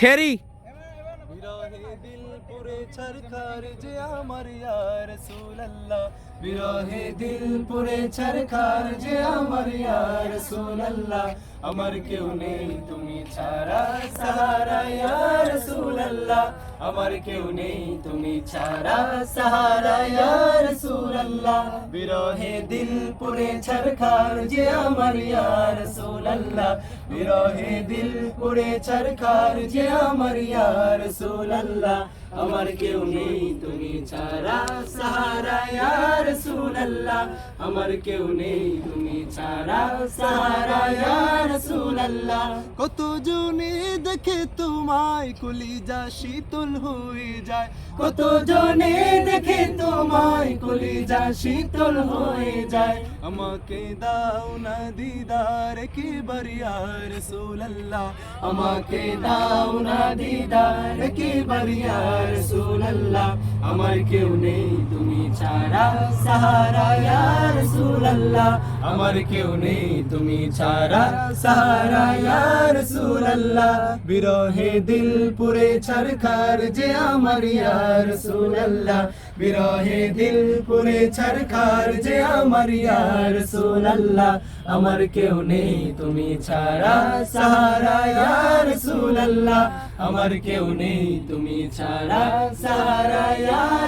থেরি বিরহে দিল পুরে ছরখার যে আমার ইয়া রাসূলুল্লাহ। বিরহে দিল পুরে ছরখার যে আমার ইয়া রাসূলুল্লাহ। আমার কেউ নেই তুমি ছাড়া, সাহারা ইয়া রাসূলুল্লাহ। আমার কেউ নেই তুমি ছাড়া, সাহারা ইয়া রাসূলুল্লাহ বিরহে দিল পুরে ছরখার যে আমার ইয়া রাসূলুল্লাহ। বিরহে দিল পুরে ছরখার যে আমার ইয়া রাসূলুল্লাহ। আমার কেউ নেই তুমি ছাড়া সাহারা ইয়া রাসূলুল্লাহ। আমার কেউ নেই তুমি ছাড়া সাহারা ইয়া রাসূলুল্লাহ কত জনে দেখে তোমায় কলিজা শীতল হয়ে যায়? কত জনে দেখে তোমায় কলিজা শীতল হয়ে যায়? আমাকে দাও না দিদার কি বরিয়া রাসূলুল্লাহ। আমাকে দাও না দিদার কি বরিয়া রাসূলুল্লাহ। আমার কেউ নেই, তুমি ছাড়া সাহারা, ইয়া রাসূলুল্লাহ। আমার কেউ নেই, তুমি ছাড়া সাহারা, ইয়া রাসূলুল্লাহ। বিরহে দিল পুরে ছরখার যে আমার, ইয়া রাসূলুল্লাহ। বিরহে দিল পুরে ছরখার যে আমার, ইয়া রাসূলুল্লাহ। আমার কেউ নেই, তুমি ছাড়া সাহারা, ইয়া রাসূলুল্লাহ আমার কেউ নেই তুমি ছাড়া রাসূলুল্লাহ